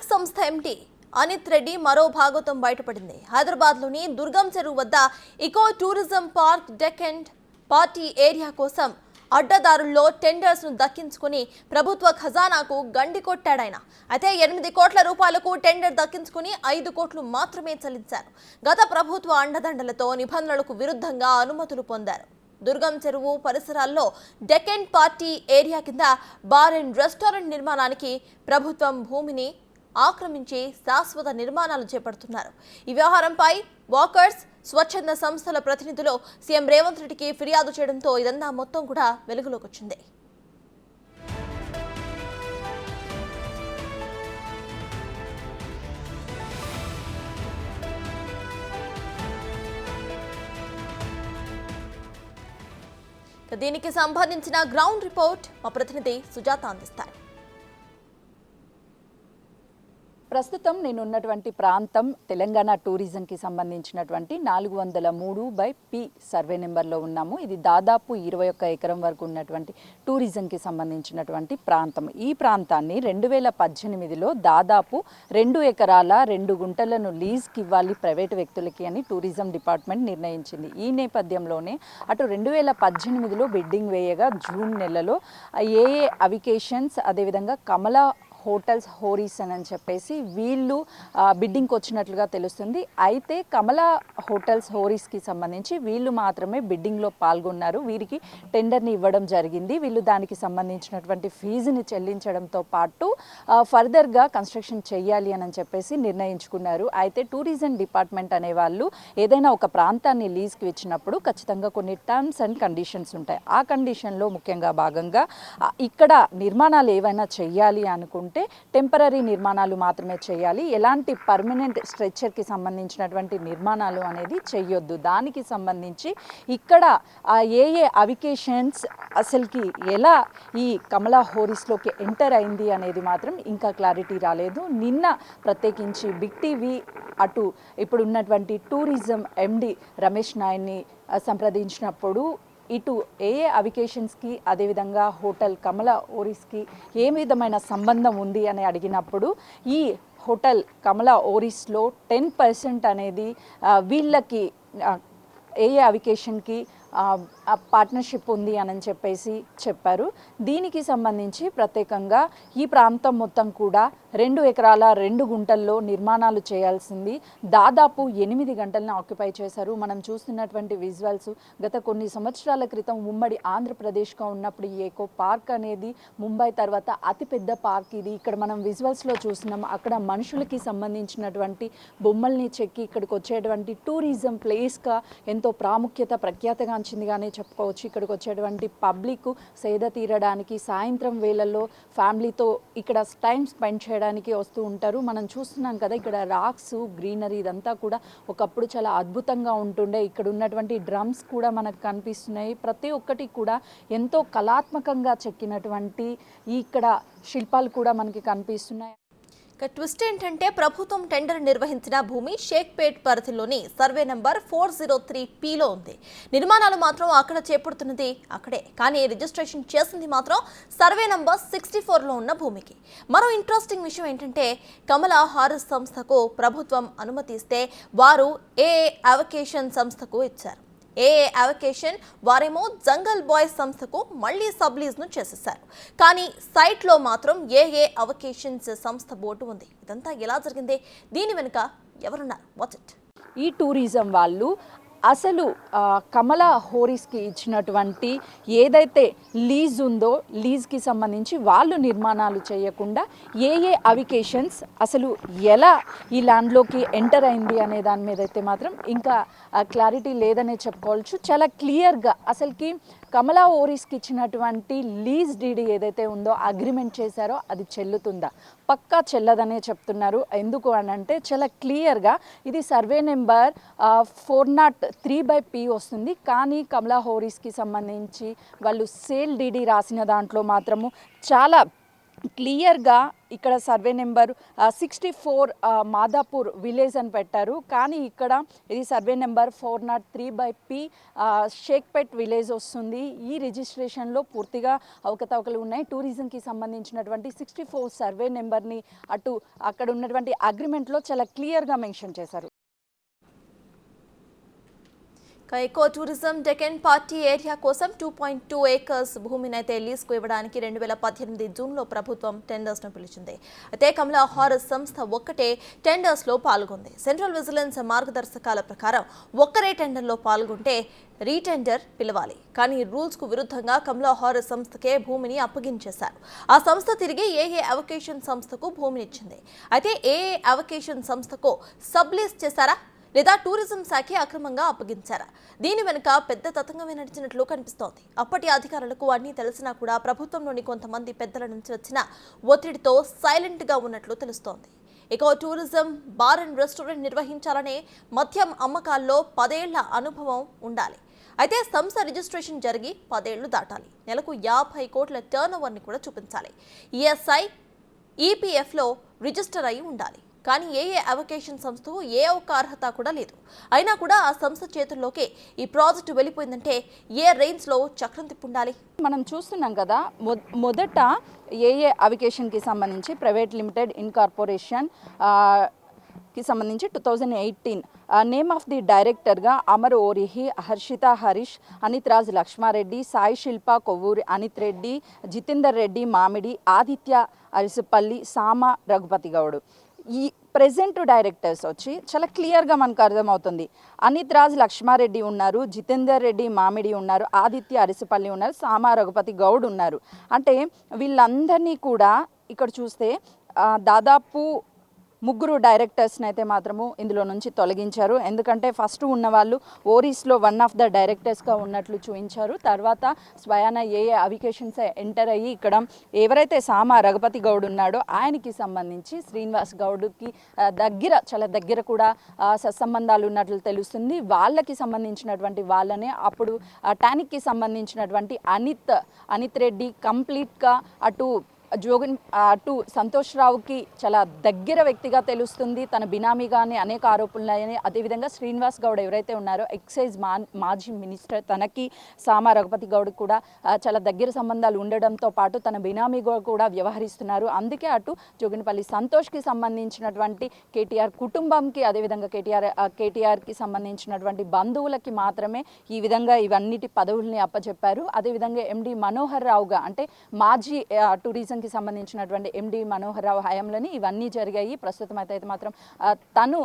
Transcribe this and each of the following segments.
స్థానిక సంస్థ ఎంటీ అనిత్ రెడ్డి మరో భాగవతం బయటపడింది. హైదరాబాద్లోని దుర్గం చెరువు వద్ద ఇకో టూరిజం పార్క్ డెకెండ్ పార్టీ ఏరియా కోసం అడ్డదారుల్లో టెండర్స్ను దక్కించుకుని ప్రభుత్వ ఖజానాకు గండి కొట్టాడాయన అయితే ఎనిమిది కోట్ల రూపాయలకు టెండర్ దక్కించుకుని ఐదు కోట్లు మాత్రమే చెల్లించారు. గత ప్రభుత్వ అండదండలతో నిబంధనలకు విరుద్ధంగా అనుమతులు పొందారు. దుర్గం చెరువు పరిసరాల్లో డెకెన్ పార్టీ ఏరియా కింద బార్ అండ్ రెస్టారెంట్ నిర్మాణానికి ప్రభుత్వం భూమిని ఆక్రమించి శాశ్వత నిర్మాణాలు చేపడుతున్నారు. ఈ వ్యవహారంపై వాకర్స్ స్వచ్ఛంద సంస్థల ప్రతినిధులు సీఎం రేవంత్ రెడ్డికి ఫిర్యాదు చేయడంతో ఇదంతా మొత్తం కూడా వెలుగులోకి వచ్చింది. దీనికి సంబంధించిన గ్రౌండ్ రిపోర్ట్ మా ప్రతినిధి సుజాత అందిస్తారు. ప్రస్తుతం నేను ఉన్నటువంటి ప్రాంతం తెలంగాణ టూరిజంకి సంబంధించినటువంటి నాలుగు వందల మూడు బై పి సర్వే నెంబర్లో ఉన్నాము. ఇది దాదాపు ఇరవై ఒక్క ఎకరం వరకు ఉన్నటువంటి టూరిజంకి సంబంధించినటువంటి ప్రాంతం. ఈ ప్రాంతాన్ని రెండు వేల పద్దెనిమిదిలో దాదాపు రెండు ఎకరాల రెండు గుంటలను లీజ్కి ఇవ్వాలి ప్రైవేటు వ్యక్తులకి అని టూరిజం డిపార్ట్మెంట్ నిర్ణయించింది. ఈ నేపథ్యంలోనే అటు రెండు వేల పద్దెనిమిదిలో బిడ్డింగ్ వేయగా జూన్ నెలలో ఏఏ అవికేషన్స్ అదేవిధంగా కమలా హోటల్స్ హోరీస్ అని చెప్పేసి వీళ్ళు బిడ్డింగ్కి వచ్చినట్లుగా తెలుస్తుంది. అయితే కమల హోటల్స్ హోరీస్కి సంబంధించి వీళ్ళు మాత్రమే బిడ్డింగ్లో పాల్గొన్నారు. వీరికి టెండర్ని ఇవ్వడం జరిగింది. వీళ్ళు దానికి సంబంధించినటువంటి ఫీజుని చెల్లించడంతో పాటు ఫర్దర్గా కన్స్ట్రక్షన్ చేయాలి అని చెప్పేసి నిర్ణయించుకున్నారు. అయితే టూరిజం డిపార్ట్మెంట్ అనే వాళ్ళు ఏదైనా ఒక ప్రాంతాన్ని లీజ్కి ఇచ్చినప్పుడు ఖచ్చితంగా కొన్ని టర్మ్స్ అండ్ కండిషన్స్ ఉంటాయి. ఆ కండిషన్లో ముఖ్యంగా భాగంగా ఇక్కడ నిర్మాణాలు ఏవైనా చేయాలి అనుకుంటే టెంపరీ నిర్మాణాలు మాత్రమే చేయాలి. ఎలాంటి పర్మనెంట్ స్ట్రెచ్చర్కి సంబంధించినటువంటి నిర్మాణాలు అనేది చెయ్యొద్దు. దానికి సంబంధించి ఇక్కడ ఏ ఏ అవికేషన్స్ అసలుకి ఎలా ఈ కమలా హోరీస్లోకి ఎంటర్ అయింది అనేది మాత్రం ఇంకా క్లారిటీ రాలేదు. నిన్న ప్రత్యేకించి బిగ్ టీవీ అటు ఇప్పుడు ఉన్నటువంటి టూరిజం ఎండి రమేష్ నాయన్ని సంప్రదించినప్పుడు ఇటు ఏ ఏ అవికేషన్స్కి అదేవిధంగా హోటల్ కమల ఓరిస్కి ఏ విధమైన సంబంధం ఉంది అని అడిగినప్పుడు ఈ హోటల్ కమల ఓరిస్లో టెన్ పర్సెంట్ అనేది వీళ్ళకి ఏఏ ఏ ఏ అవికేషన్కి పార్ట్నర్షిప్ ఉంది అని చెప్పేసి చెప్పారు. దీనికి సంబంధించి ప్రత్యేకంగా ఈ ప్రాంతం మొత్తం కూడా రెండు ఎకరాల రెండు గుంటల్లో నిర్మాణాలు చేయాల్సింది. దాదాపు ఎనిమిది గంటలను ఆక్యుపై చేశారు. మనం చూస్తున్నటువంటి విజువల్స్ గత కొన్ని సంవత్సరాల క్రితం ఉమ్మడి ఆంధ్రప్రదేశ్గా ఉన్నప్పుడు ఈ ఏకో పార్క్ అనేది ముంబై తర్వాత అతిపెద్ద పార్క్ ఇది. ఇక్కడ మనం విజువల్స్లో చూస్తున్నాం. అక్కడ మనుషులకి సంబంధించినటువంటి బొమ్మల్ని చెక్కి ఇక్కడికి వచ్చేటువంటి టూరిజం ప్లేస్గా ఎంతో ప్రాముఖ్యత ప్రఖ్యాతగాంచిందిగానే చెప్పుకోవచ్చు. ఇక్కడికి వచ్చేటువంటి పబ్లిక్ సేద తీరడానికి సాయంత్రం వేళల్లో ఫ్యామిలీతో ఇక్కడ టైం స్పెండ్ చేయడానికి వస్తూ ఉంటారు. మనం చూస్తున్నాం కదా ఇక్కడ రాక్స్ గ్రీనరీ ఇదంతా కూడా ఒకప్పుడు చాలా అద్భుతంగా ఉంటుండే. ఇక్కడ ఉన్నటువంటి డ్రమ్స్ కూడా మనకు కనిపిస్తున్నాయి. ప్రతి ఒక్కటి కూడా ఎంతో కళాత్మకంగా చెక్కినటువంటి ఇక్కడ శిల్పాలు కూడా మనకి కనిపిస్తున్నాయి. ట్విస్ట్ ఏంటంటే ప్రభుత్వం టెండర్ నిర్వహించిన భూమి షేక్పేట్ పరిధిలోని survey number four zero three పిలో ఉంది. నిర్మాణాలు మాత్రం అక్కడ చేపడుతున్నది అక్కడే. కానీ రిజిస్ట్రేషన్ చేసింది మాత్రం సర్వే నంబర్ సిక్స్టీ ఫోర్లో ఉన్న భూమికి. మరో ఇంట్రెస్టింగ్ విషయం ఏంటంటే కమల హారస్ సంస్థకు ప్రభుత్వం అనుమతిస్తే వారు ఏ అవకేషన్ సంస్థకు ఇచ్చారు. ఏఏ అవకేషన్ వారేమో జంగల్ బాయ్స్ సంస్థకు మళ్ళీ సబ్లీజ్ను చేసేశారు. కానీ సైట్లో మాత్రం ఏఏ అవకేషన్స్ సంస్థ బోర్డు ఉంది. ఇదంతా ఎలా జరిగింది? దీని వెనుక ఎవరున్నారు? వాచ్ ఇట్ ఈ టూరిజం వాళ్ళు అసలు కమల హోరీస్కి ఇచ్చినటువంటి ఏదైతే లీజ్ ఉందో లీజ్కి సంబంధించి వాళ్ళు నిర్మాణాలు చేయకుండా ఏ ఏ అవికేషన్స్ అసలు ఎలా ఈ ల్యాండ్లోకి ఎంటర్ అయింది అనే దాని మీద అయితే మాత్రం ఇంకా క్లారిటీ లేదనే చెప్పుకోవచ్చు. చాలా క్లియర్గా అసలుకి కమలా ఓరీస్కి ఇచ్చినటువంటి లీజ్ డీడీ ఏదైతే ఉందో అగ్రిమెంట్ చేశారో అది చెల్లుతుందా? పక్కా చెల్లదనే చెప్తున్నారు. ఎందుకు అని అంటే చాలా క్లియర్గా ఇది survey number four naught three by P వస్తుంది. కానీ కమలా హోరీస్కి సంబంధించి వాళ్ళు సేల్ డీడీ రాసిన దాంట్లో మాత్రము చాలా క్లియర్గా ఇక్కడ survey number sixty four Madhapur village అని పెట్టారు. కానీ ఇక్కడ ఇది survey number four naught three by P Shaikpet village వస్తుంది. ఈ రిజిస్ట్రేషన్లో పూర్తిగా అవకతవకలు ఉన్నాయి. టూరిజంకి సంబంధించినటువంటి సిక్స్టీ ఫోర్ సర్వే నెంబర్ని అటు అక్కడ ఉన్నటువంటి అగ్రిమెంట్లో చాలా క్లియర్గా మెన్షన్ చేశారు ఇక eco tourism Deccan party area కోసం టూ పాయింట్ టూ ఏకర్స్ భూమిని అయితే లీజ్కు ఇవ్వడానికి రెండు వేల పద్దెనిమిది జూన్లో ప్రభుత్వం టెండర్స్ను పిలిచింది. అయితే కమలా హారస్ సంస్థ ఒక్కటే టెండర్స్లో పాల్గొంది. సెంట్రల్ విజిలెన్స్ మార్గదర్శకాల ప్రకారం ఒక్కరే టెండర్లో పాల్గొంటే రీటెండర్ పిలవాలి. కానీ రూల్స్కు విరుద్ధంగా కమలా హారస్ సంస్థకే భూమిని అప్పగించేశారు. ఆ సంస్థ తిరిగి ఏఏ అవకేషన్ సంస్థకు భూమినిచ్చింది? అయితే ఏఏ అవకేషన్ సంస్థకు సబ్లీస్ చేశారా? లేదా టూరిజం శాఖే అక్రమంగా అప్పగించారా? దీని వెనుక పెద్ద తతంగమే నడిచినట్లు కనిపిస్తోంది. అప్పటి అధికారులకు అన్నీ తెలిసినా కూడా ప్రభుత్వంలోని కొంతమంది పెద్దల నుంచి వచ్చిన ఒత్తిడితో సైలెంట్గా ఉన్నట్లు తెలుస్తోంది. ఇక టూరిజం బార్ అండ్ రెస్టారెంట్ నిర్వహించాలనే మద్యం అమ్మకాల్లో పదేళ్ళ అనుభవం ఉండాలి. అయితే సంస్థ రిజిస్ట్రేషన్ జరిగి పదేళ్ళు దాటాలి. నెలకు యాభై కోట్ల టర్న్ ఓవర్ని కూడా చూపించాలి. ఈఎస్ఐ ఈపీఎఫ్లో రిజిస్టర్ అయి ఉండాలి. కానీ ఏ ఏ అవకేషన్ సంస్థకు ఏ ఒక్క అర్హత కూడా లేదు. అయినా కూడా ఆ సంస్థ చేతుల్లోకే ఈ ప్రాజెక్టు వెళ్ళిపోయిందంటే ఏ రేంజ్లో చక్రం తిప్పుండాలి? మనం చూస్తున్నాం కదా మొ- మొదట ఏఏ అవకేషన్కి సంబంధించి ప్రైవేట్ లిమిటెడ్ ఇన్కార్పొరేషన్కి సంబంధించి two thousand eighteen name of the డైరెక్టర్గా అమర్ ఓరిహి హర్షిత హరీష్ అనిత్ రాజ్ లక్ష్మారెడ్డి సాయి శిల్ప కొవ్వూరి అనిత్ రెడ్డి జితేందర్ రెడ్డి మామిడి ఆదిత్య అరిసిపల్లి సామ రఘుపతి గౌడ్. ఈ ప్రెజెంట్ డైరెక్టర్స్ వచ్చి చాలా క్లియర్గా మనకు అర్థమవుతుంది. అనిత్ రాజ్ లక్ష్మారెడ్డి ఉన్నారు జితేందర్ రెడ్డి మామిడి ఉన్నారు ఆదిత్య అరిసిపల్లి ఉన్నారు సామా రఘుపతి గౌడ్ ఉన్నారు. అంటే వీళ్ళందరినీ కూడా ఇక్కడ చూస్తే దాదాపు ముగ్గురు డైరెక్టర్స్ని అయితే మాత్రము ఇందులో నుంచి తొలగించారు. ఎందుకంటే ఫస్ట్ ఉన్న వాళ్ళు ఓరీస్లో వన్ ఆఫ్ ద డైరెక్టర్స్గా ఉన్నట్లు చూపించారు. తర్వాత స్వయాన ఏ ఏ అవికేషన్స్ ఎంటర్ అయ్యి ఇక్కడ ఎవరైతే సామా రఘుపతి గౌడ్ ఉన్నాడో ఆయనకి సంబంధించి శ్రీనివాస్ గౌడ్కి దగ్గర చాలా దగ్గర కూడా సత్సంబంధాలు ఉన్నట్లు తెలుస్తుంది. వాళ్ళకి సంబంధించినటువంటి వాళ్ళనే అప్పుడు టానిక్కి సంబంధించినటువంటి అనిత్ అనిత్ రెడ్డి కంప్లీట్గా అటు జోగన్ అటు సంతోష్ రావుకి చాలా దగ్గర వ్యక్తిగా తెలుస్తుంది. తన బినామీగానే అనేక ఆరోపణలు అదేవిధంగా శ్రీనివాస్ గౌడ్ ఎవరైతే ఉన్నారో ఎక్సైజ్ మా మాజీ మినిస్టర్ తనకి సామా రఘుపతి గౌడ్ కూడా చాలా దగ్గర సంబంధాలు ఉండడంతో పాటు తన బినామీగా కూడా వ్యవహరిస్తున్నారు. అందుకే అటు జోగినపల్లి సంతోష్కి సంబంధించినటువంటి కేటీఆర్ కుటుంబంకి అదేవిధంగా కేటీఆర్ కేటీఆర్కి సంబంధించినటువంటి బంధువులకి మాత్రమే ఈ విధంగా ఇవన్నిటి పదవుల్ని అప్పచెప్పారు. అదేవిధంగా ఎండి మనోహర్ రావుగా అంటే మాజీ టూరిజం టూరిజంకి సంబంధించినటువంటి ఎండి మనోహర్ రావు హయాంలోని ఇవన్నీ జరిగాయి. ప్రస్తుతం అయితే అయితే మాత్రం తను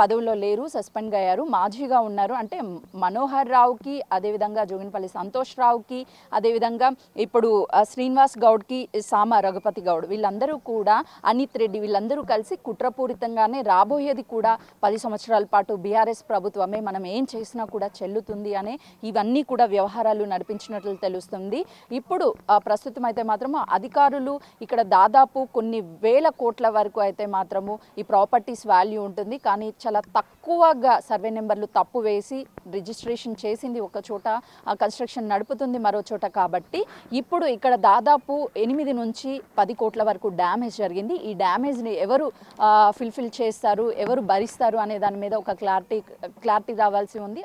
పదవిలో పదవుల్లో లేరు సస్పెండ్ అయ్యారు మాజీగా ఉన్నారు. అంటే మనోహర్ రావుకి అదేవిధంగా జోగినపల్లి సంతోష్ రావుకి అదేవిధంగా ఇప్పుడు శ్రీనివాస్ గౌడ్కి సామ రఘుపతి గౌడ్ వీళ్ళందరూ కూడా అనిత్ రెడ్డి వీళ్ళందరూ కలిసి కుట్రపూరితంగానే రాబోయేది కూడా పది సంవత్సరాల పాటు బీఆర్ఎస్ ప్రభుత్వమే. మనం ఏం చేసినా కూడా చెల్లుతుంది అనే ఇవన్నీ కూడా వ్యవహారాలు నడిపించినట్లు తెలుస్తుంది. ఇప్పుడు ప్రస్తుతం అయితే మాత్రం అధికారులు ఇక్కడ దాదాపు కొన్ని వేల కోట్ల వరకు అయితే మాత్రము ఈ ప్రాపర్టీస్ వాల్యూ ఉంటుంది. కానీ చాలా తక్కువగా సర్వే నెంబర్లు తప్పు వేసి రిజిస్ట్రేషన్ చేసింది ఒక చోట ఆ కన్స్ట్రక్షన్ నడుపుతుంది మరో చోట కాబట్టి ఇప్పుడు ఇక్కడ దాదాపు ఎనిమిది నుంచి పది కోట్ల వరకు డ్యామేజ్ జరిగింది. ఈ డ్యామేజ్ని ఎవరు ఫిల్ఫిల్ చేస్తారు ఎవరు భరిస్తారు అనే దాని మీద ఒక క్లారిటీ క్లారిటీ రావాల్సి ఉంది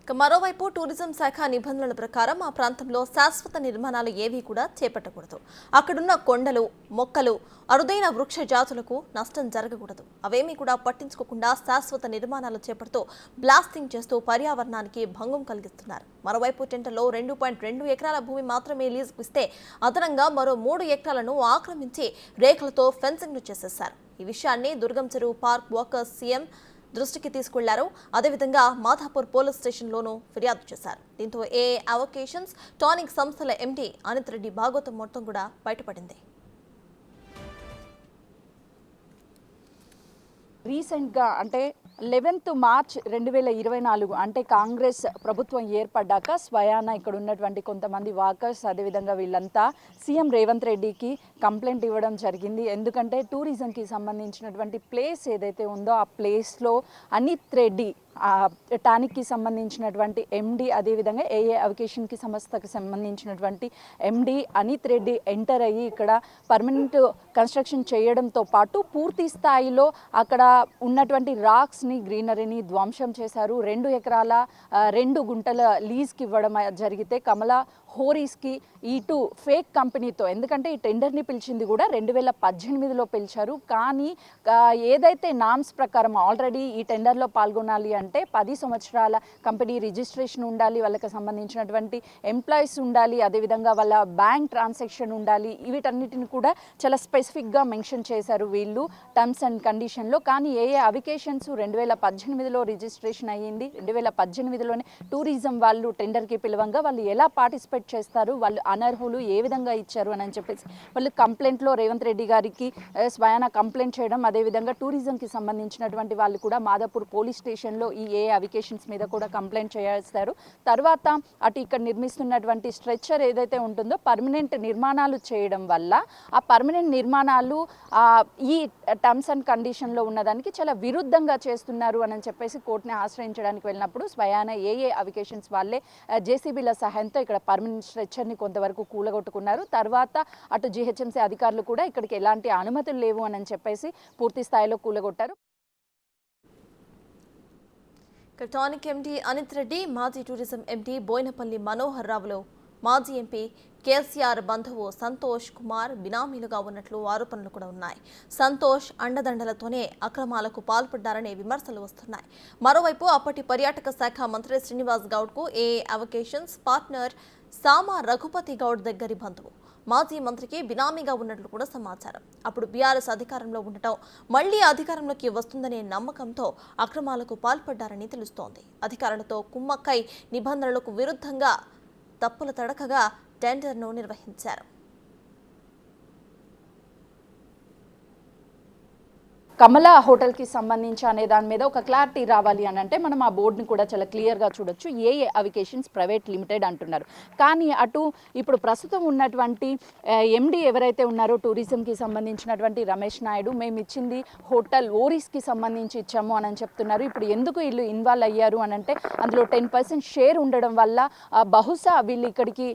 ఇక మరోవైపు టూరిజం శాఖ నిబంధనల ప్రకారం ఆ ప్రాంతంలో శాశ్వత నిర్మాణాలు ఏవీ కూడా చేపట్టకూడదు. అక్కడున్న కొండలు మొక్కలు అరుదైన వృక్ష జాతులకు నష్టం జరగకూడదు. అవేమీ కూడా పట్టించుకోకుండా శాశ్వత నిర్మాణాలు చేపడుతూ బ్లాస్టింగ్ చేస్తూ పర్యావరణానికి భంగం కలిగిస్తున్నారు. మరోవైపు టెంటలో రెండు పాయింట్ రెండు ఎకరాల భూమి మాత్రమే లీజుకు ఇస్తే అదనంగా మరో మూడు ఎకరాలను ఆక్రమించి రేఖలతో ఫెన్సింగ్ను చేసేశారు. ఈ విషయాన్ని దుర్గం చెరువు పార్క్ వాకర్ సీఎం దృష్టికి తీసుకెళ్ళారు. అదేవిధంగా మాధాపూర్ పోలీస్ స్టేషన్లోనూ ఫిర్యాదు చేశారు. దీంతో ఏ అవకేషన్స్ టానిక్ సంస్థల ఎండీ అనిత్ రెడ్డి భాగోతం మొత్తం కూడా బయటపడింది. రీసెంట్గా అంటే లెవెన్త్ మార్చ్ రెండు వేల ఇరవై నాలుగు అంటే కాంగ్రెస్ ప్రభుత్వం ఏర్పడ్డాక స్వయాన ఇక్కడ ఉన్నటువంటి కొంతమంది వాకర్స్ అదేవిధంగా వీళ్ళంతా సీఎం రేవంత్ రెడ్డికి కంప్లైంట్ ఇవ్వడం జరిగింది. ఎందుకంటే టూరిజంకి సంబంధించినటువంటి ప్లేస్ ఏదైతే ఉందో ఆ ప్లేస్లో అనిత్ రెడ్డి టానిక్కి సంబంధించినటువంటి ఎండి అదేవిధంగా ఏఏ అవకేషన్కి సంస్థకు సంబంధించినటువంటి ఎండి అనిత్ రెడ్డి ఎంటర్ అయ్యి ఇక్కడ పర్మనెంట్ కన్స్ట్రక్షన్ చేయడంతో పాటు పూర్తి స్థాయిలో అక్కడ ఉన్నటువంటి రాక్స్ని గ్రీనరీని ధ్వంసం చేశారు. రెండు ఎకరాల రెండు గుంటల లీజ్కి ఇవ్వడం జరిగితే కమల హోరీస్కి ఇటు ఫేక్ కంపెనీతో. ఎందుకంటే ఈ టెండర్ని పిలిచింది కూడా రెండు వేల పద్దెనిమిదిలో పిలిచారు. కానీ ఏదైతే నామ్స్ ప్రకారం ఆల్రెడీ ఈ టెండర్లో పాల్గొనాలి అంటే పది సంవత్సరాల కంపెనీ రిజిస్ట్రేషన్ ఉండాలి వాళ్ళకి సంబంధించినటువంటి ఎంప్లాయీస్ ఉండాలి అదేవిధంగా వాళ్ళ బ్యాంక్ ట్రాన్సాక్షన్ ఉండాలి. వీటన్నిటిని కూడా చాలా స్పెసిఫిక్గా మెన్షన్ చేశారు వీళ్ళు టర్మ్స్ అండ్ కండిషన్లో. కానీ ఏ ఏ అవికేషన్స్ రెండు వేల పద్దెనిమిదిలో రిజిస్ట్రేషన్ అయ్యింది రెండు వేల పద్దెనిమిదిలోనే టూరిజం వాళ్ళు టెండర్కి పిలవంగా వాళ్ళు ఎలా పార్టిసిపేట్ చేస్తారు. వాళ్ళు అనర్హులు ఏ విధంగా ఇచ్చారు అని చెప్పేసి వాళ్ళు కంప్లైంట్లో రేవంత్ రెడ్డి గారికి స్వయాన కంప్లైంట్ చేయడం అదేవిధంగా టూరిజంకి సంబంధించినటువంటి వాళ్ళు కూడా మాదాపూర్ పోలీస్ స్టేషన్లో ఈ ఏ అవికేషన్స్ మీద కూడా కంప్లైంట్ చేస్తారు. తర్వాత అటు ఇక్కడ నిర్మిస్తున్నటువంటి స్ట్రెచ్చర్ ఏదైతే ఉంటుందో పర్మనెంట్ నిర్మాణాలు చేయడం వల్ల ఆ పర్మనెంట్ నిర్మాణాలు ఈ టర్మ్స్ అండ్ కండిషన్లో ఉన్నదానికి చాలా విరుద్ధంగా చేస్తున్నారు అని చెప్పేసి కోర్టుని ఆశ్రయించడానికి వెళ్ళినప్పుడు స్వయాన ఏ ఏ అవికేషన్స్ వాళ్ళే జేసీబీల సహాయంతో ఇక్కడ పర్మనెంట్ స్ట్రెచ్చర్ని కొంతవరకు కూలగొట్టుకున్నారు. తర్వాత అటు జిహెచ్ఎంసీ అధికారులు కూడా ఇక్కడికి ఎలాంటి అనుమతులు లేవు అని చెప్పేసి పూర్తి స్థాయిలో కూలగొట్టారు. టానిక్ ఎండీ అనిత్ రెడ్డి మాజీ టూరిజం ఎండీ బోయినపల్లి మనోహర్ రావులు మాజీ ఎంపీ కేసీఆర్ బంధువు సంతోష్ కుమార్ బినామీలుగా ఉన్నట్లు ఆరోపణలు కూడా ఉన్నాయి. సంతోష్ అండదండలతోనే అక్రమాలకు పాల్పడ్డారనే విమర్శలు వస్తున్నాయి. మరోవైపు అప్పటి పర్యాటక శాఖ మంత్రి Srinivas గౌడ్కు A vocations partner Sama Raghupathi Goud దగ్గరి బంధువు. మాజీ మంత్రికి బినామీగా ఉన్నట్లు కూడా సమాచారం. అప్పుడు బీఆర్ఎస్ అధికారంలో ఉండటం మళ్ళీ అధికారంలోకి వస్తుందనే నమ్మకంతో అక్రమాలకు పాల్పడ్డారని తెలుస్తోంది. అధికారులతో కుమ్మక్కై నిబంధనలకు విరుద్ధంగా తప్పుల తడకగా టెండర్ను నిర్వహించారు. కమలా హోటల్కి సంబంధించి అనే దాని మీద ఒక క్లారిటీ రావాలి అని అంటే మనం ఆ బోర్డుని కూడా చాలా క్లియర్గా చూడొచ్చు. ఏ ఏ అవికేషన్స్ ప్రైవేట్ లిమిటెడ్ అంటున్నారు. కానీ అటు ఇప్పుడు ప్రస్తుతం ఉన్నటువంటి ఎండీ ఎవరైతే ఉన్నారో టూరిజంకి సంబంధించినటువంటి రమేష్ నాయుడు మేము ఇచ్చింది హోటల్ ఓరీస్కి సంబంధించి ఇచ్చాము అని చెప్తున్నారు. ఇప్పుడు ఎందుకు వీళ్ళు ఇన్వాల్వ్ అయ్యారు అని అంటే అందులో టెన్ పర్సెంట్ షేర్ ఉండడం వల్ల బహుశా వీళ్ళు ఇక్కడికి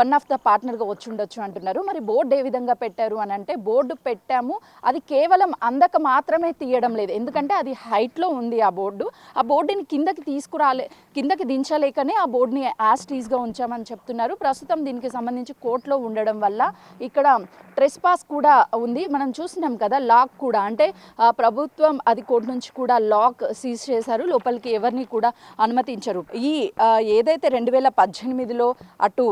వన్ ఆఫ్ ద పార్ట్నర్గా వచ్చి ఉండొచ్చు అంటున్నారు. మరి బోర్డు ఏ విధంగా పెట్టారు అని అంటే బోర్డు పెట్టాము. అది కేవలం అందక మాత్రం మాత్రమే తీయడం లేదు. ఎందుకంటే అది హైట్లో ఉంది ఆ బోర్డు. ఆ బోర్డుని కిందకి తీసుకురాలే కిందకి దించలేకనే ఆ బోర్డుని యాస్టీస్గా ఉంచామని చెప్తున్నారు. ప్రస్తుతం దీనికి సంబంధించి కోర్టులో ఉండడం వల్ల ఇక్కడ ట్రెస్ పాస్ కూడా ఉంది. మనం చూసినాం కదా లాక్ కూడా. అంటే ప్రభుత్వం అది కోర్టు నుంచి కూడా లాక్ సీజ్ చేశారు. లోపలికి ఎవరిని కూడా అనుమతించరు. ఈ ఏదైతే రెండు వేల పద్దెనిమిదిలో అటు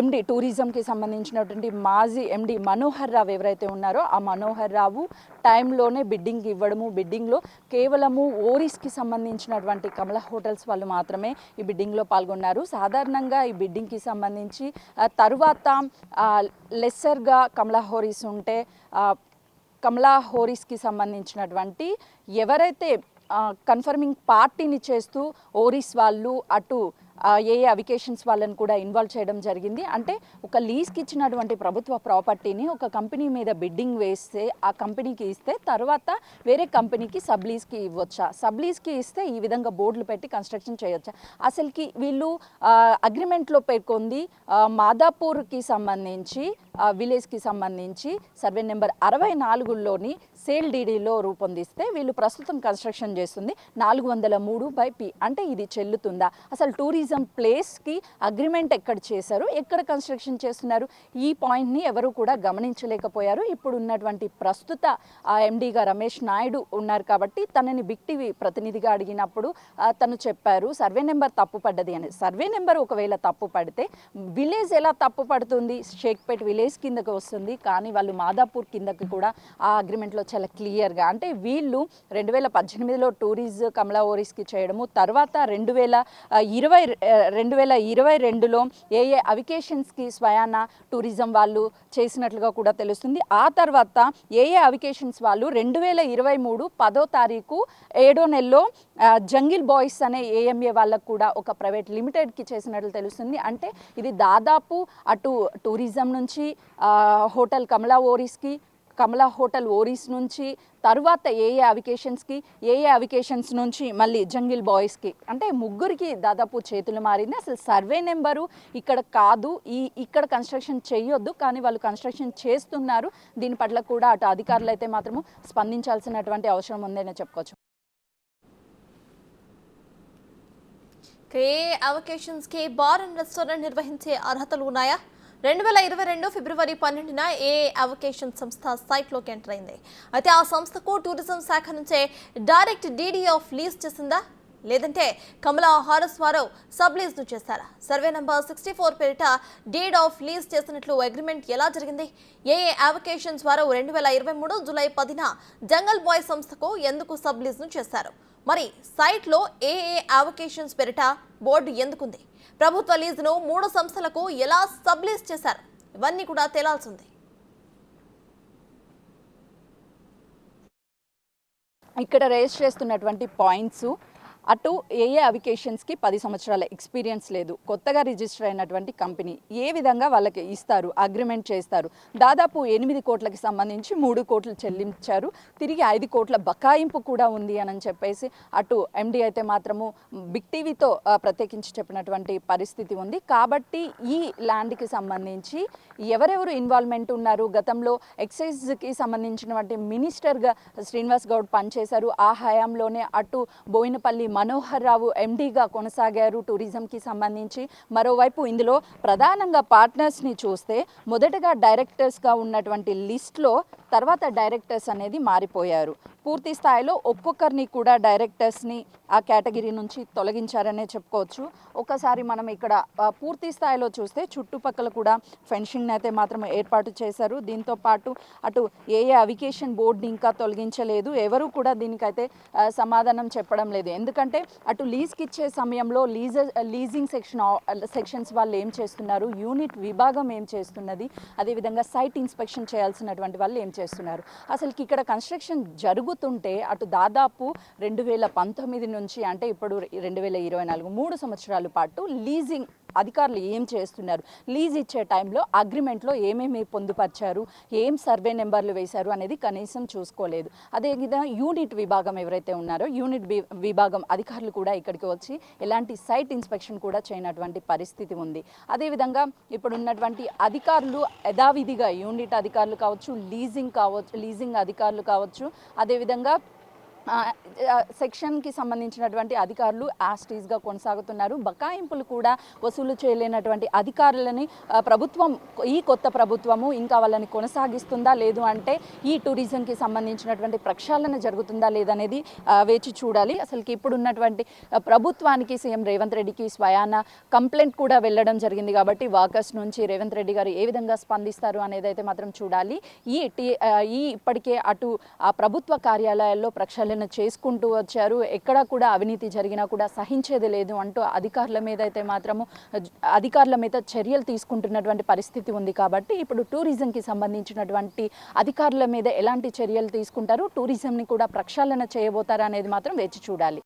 ఎండి టూరిజంకి సంబంధించినటువంటి మాజీ ఎండి మనోహర్ రావు ఎవరైతే ఉన్నారో ఆ మనోహర్ రావు టైంలోనే బిడ్డింగ్ ఇవ్వడము బిడ్డింగ్లో కేవలము ఓరీస్కి సంబంధించినటువంటి కమల హోటల్స్ వాళ్ళు మాత్రమే ఈ బిడ్డింగ్లో పాల్గొన్నారు. సాధారణంగా ఈ బిడ్డింగ్కి సంబంధించి తరువాత లెస్సర్గా కమలా హోరీస్ ఉంటే కమలా హోరీస్కి సంబంధించినటువంటి ఎవరైతే కన్ఫర్మింగ్ పార్టీని చేస్తూ ఓరీస్ వాళ్ళు అటు ఏ ఏ అవికేషన్స్ వాళ్ళని కూడా ఇన్వాల్వ్ చేయడం జరిగింది. అంటే ఒక లీజ్కి ఇచ్చినటువంటి ప్రభుత్వ ప్రాపర్టీని ఒక కంపెనీ మీద బిడ్డింగ్ వేస్తే ఆ కంపెనీకి ఇస్తే తర్వాత వేరే కంపెనీకి సబ్ లీజ్కి ఇవ్వచ్చా? సబ్ లీజ్కి ఇస్తే ఈ విధంగా బోర్డులు పెట్టి కన్స్ట్రక్షన్ చేయొచ్చా? అసలుకి వీళ్ళు అగ్రిమెంట్లో పేర్కొంది మాదాపూర్కి సంబంధించి విలేజ్కి సంబంధించి సర్వే నెంబర్ అరవై నాలుగులోని సేల్ డీడీలో రూపొందిస్తే వీళ్ళు ప్రస్తుతం కన్స్ట్రక్షన్ చేస్తుంది నాలుగు వందల మూడు బై పి. అంటే ఇది చెల్లుతుందా? అసలు టూరిజం ప్లేస్కి అగ్రిమెంట్ ఎక్కడ చేశారు ఎక్కడ కన్స్ట్రక్షన్ చేస్తున్నారు ఈ పాయింట్ని ఎవరు కూడా గమనించలేకపోయారు. ఇప్పుడు ఉన్నటువంటి ప్రస్తుత ఎండీగా రమేష్ నాయుడు ఉన్నారు కాబట్టి తనని బిగ్ టీవీ ప్రతినిధిగా అడిగినప్పుడు తను చెప్పారు సర్వే నెంబర్ తప్పు పడ్డది అని. సర్వే నెంబర్ ఒకవేళ తప్పు పడితే విలేజ్ ఎలా తప్పు పడుతుంది? షేక్పేట్ విలేజ్ కిందకి వస్తుంది కానీ వాళ్ళు మాదాపూర్ కిందకి కూడా ఆ అగ్రిమెంట్లో చాలా క్లియర్గా అంటే వీళ్ళు రెండు వేల పద్దెనిమిదిలో టూరిజ్ కమలా ఓరిస్కి చేయడము తర్వాత రెండు వేల ఇరవై రెండు వేల ఇరవై రెండులో ఏ ఏ అవికేషన్స్కి స్వయాన టూరిజం వాళ్ళు చేసినట్లుగా కూడా తెలుస్తుంది. ఆ తర్వాత ఏ ఏ అవికేషన్స్ వాళ్ళు రెండు వేల ఇరవై మూడు పదో తారీఖు ఏడో నెలలో జంగిల్ బాయ్స్ అనే ఏఎంఏ వాళ్ళకు కూడా ఒక ప్రైవేట్ లిమిటెడ్కి చేసినట్లు తెలుస్తుంది. అంటే ఇది దాదాపు అటు టూరిజం నుంచి హోటల్ కమలా ఓరీస్కి కమలా హోటల్ ఓరీస్ నుంచి తర్వాత ఏ ఏ అవికేషన్స్కి ఏ ఏ అవికేషన్స్ నుంచి మళ్ళీ జంగిల్ బాయ్స్కి అంటే ముగ్గురికి దాదాపు చేతులు మారింది. అసలు సర్వే నెంబరు ఇక్కడ కాదు. ఈ ఇక్కడ కన్స్ట్రక్షన్ చేయొద్దు కానీ వాళ్ళు కన్స్ట్రక్షన్ చేస్తున్నారు. దీని పట్ల కూడా అటు అధికారులు అయితే మాత్రము స్పందించాల్సినటువంటి అవసరం ఉందనే చెప్పుకోవచ్చు. ఏ అవకేషన్స్కి బార్ అండ్ రెస్టారెంట్ నిర్వహించే అర్హతలు ఉన్నాయా? రెండు వేల ఇరవై రెండు ఫిబ్రవరి పన్నెండున ఏ అవకేషన్ సంస్థ సైట్లోకి ఎంటర్ అయింది? అయితే ఆ సంస్థకు టూరిజం శాఖ నుంచే డైరెక్ట్ డీడీ ఆఫ్ లీజ్ చేసిందా? లేదంటే కమలా హారస్ వారు సబ్ లీజ్ను చేశారా? సర్వే నంబర్ సిక్స్టీ ఫోర్ పేరిట డీడ్ ఆఫ్ లీజ్ చేసినట్లు అగ్రిమెంట్ ఎలా జరిగింది? ఏ ఏ అవకేషన్స్ వారు రెండు వేల ఇరవై మూడు జూలై పదిన జంగల్ బాయ్ సంస్థకు ఎందుకు సబ్ లీజ్ను చేశారు? మరి సైట్లో ఏ ఏ అవకేషన్స్ పేరిట బోర్డు ఎందుకుంది? ప్రభుత్వ లీజును మూడు సంస్థలకు ఎలా సబ్లీజ్ చేశారు? ఇవన్నీ కూడా తేలాల్సింది. ఇక్కడ రేస్ చేస్తున్నటువంటి పాయింట్స్ అటు ఏఏ అవికేషన్స్కి పది సంవత్సరాల ఎక్స్పీరియన్స్ లేదు. కొత్తగా రిజిస్టర్ అయినటువంటి కంపెనీ ఏ విధంగా వాళ్ళకి ఇస్తారు అగ్రిమెంట్ చేస్తారు? దాదాపు ఎనిమిది కోట్లకి సంబంధించి మూడు కోట్లు చెల్లించారు. తిరిగి ఐదు కోట్ల బకాయింపు కూడా ఉంది అని చెప్పేసి అటు ఎండి అయితే మాత్రము బిగ్ టీవీతో ప్రత్యేకించి చెప్పినటువంటి పరిస్థితి ఉంది. కాబట్టి ఈ ల్యాండ్కి సంబంధించి ఎవరెవరు ఇన్వాల్వ్మెంట్ ఉన్నారు? గతంలో ఎక్సైజ్కి సంబంధించినటువంటి మినిస్టర్గా శ్రీనివాస్ గౌడ్ పనిచేశారు. ఆ హయాంలోనే అటు బోయినపల్లి మనోహర్ రావు ఎండీగా కొనసాగారు టూరిజంకి సంబంధించి. మరోవైపు ఇందులో ప్రధానంగా పార్ట్నర్స్ని చూస్తే మొదటగా డైరెక్టర్స్గా ఉన్నటువంటి లిస్ట్లో తర్వాత డైరెక్టర్స్ అనేది మారిపోయారు. పూర్తి స్థాయిలో ఒక్కొక్కరిని కూడా డైరెక్టర్స్ని ఆ కేటగిరీ నుంచి తొలగించారనే చెప్పుకోవచ్చు. ఒకసారి మనం ఇక్కడ పూర్తి స్థాయిలో చూస్తే చుట్టుపక్కల కూడా ఫెన్షింగ్ అయితే మాత్రం ఏర్పాటు చేశారు. దీంతో పాటు అటు ఏ ఏ అవికేషన్ బోర్డుని ఇంకా తొలగించలేదు. ఎవరు కూడా దీనికైతే సమాధానం చెప్పడం లేదు. ఎందుకంటే అటు లీజ్కి ఇచ్చే సమయంలో లీజ లీజింగ్ సెక్షన్ సెక్షన్స్ వాళ్ళు ఏం చేస్తున్నారు? యూనిట్ విభాగం ఏం చేస్తున్నది? అదేవిధంగా సైట్ ఇన్స్పెక్షన్ చేయాల్సినటువంటి వాళ్ళు ఏం చేస్తున్నారు? అసలుకి ఇక్కడ కన్స్ట్రక్షన్ జరుగు జరుగుతుంటే అటు దాదాపు రెండు వేల పంతొమ్మిది నుంచి అంటే ఇప్పుడు రెండు వేల ఇరవై నాలుగు మూడు సంవత్సరాల పాటు లీజింగ్ అధికారులు ఏం చేస్తున్నారు? లీజ్ ఇచ్చే టైంలో అగ్రిమెంట్లో ఏమేమి పొందుపరిచారు? ఏం సర్వే నెంబర్లు వేశారు అనేది కనీసం చూసుకోలేదు. అదేవిధంగా యూనిట్ విభాగం ఎవరైతే ఉన్నారో యూనిట్ విభాగం అధికారులు కూడా ఇక్కడికి వచ్చి ఎలాంటి సైట్ ఇన్స్పెక్షన్ కూడా చేయనటువంటి పరిస్థితి ఉంది. అదేవిధంగా ఇప్పుడు ఉన్నటువంటి అధికారులు యథావిధిగా యూనిట్ అధికారులు కావచ్చు లీజింగ్ కావచ్చు లీజింగ్ అధికారులు కావచ్చు అదేవిధంగా సెక్షన్కి సంబంధించినటువంటి అధికారులు యాస్టీస్గా కొనసాగుతున్నారు. బకాయింపులు కూడా వసూలు చేయలేనటువంటి అధికారులని ప్రభుత్వం ఈ కొత్త ప్రభుత్వము ఇంకా వాళ్ళని కొనసాగిస్తుందా లేదు అంటే ఈ టూరిజంకి సంబంధించినటువంటి ప్రక్షాళన జరుగుతుందా లేదనేది వేచి చూడాలి. అసలుకి ఇప్పుడు ఉన్నటువంటి ప్రభుత్వానికి సీఎం రేవంత్ రెడ్డికి స్వయాన కంప్లైంట్ కూడా వెళ్ళడం జరిగింది కాబట్టి వాకర్స్ నుంచి రేవంత్ రెడ్డి గారు ఏ విధంగా స్పందిస్తారు అనేది అయితే మాత్రం చూడాలి. ఈ టీ ఈ ఇప్పటికే అటు ఆ ప్రభుత్వ కార్యాలయాల్లో ప్రక్షాళన చేసుకుంటూ వచ్చారు. ఎక్కడ కూడా అవినీతి జరిగినా కూడా సహించేది లేదు అంటూ అధికారుల మీద అయితే మాత్రము అధికారుల మీద చర్యలు తీసుకుంటున్నటువంటి పరిస్థితి ఉంది కాబట్టి ఇప్పుడు టూరిజంకి సంబంధించినటువంటి అధికారుల మీద ఎలాంటి చర్యలు తీసుకుంటారు? టూరిజంని కూడా ప్రక్షాళన చేయబోతారా అనేది మాత్రం వేచి చూడాలి.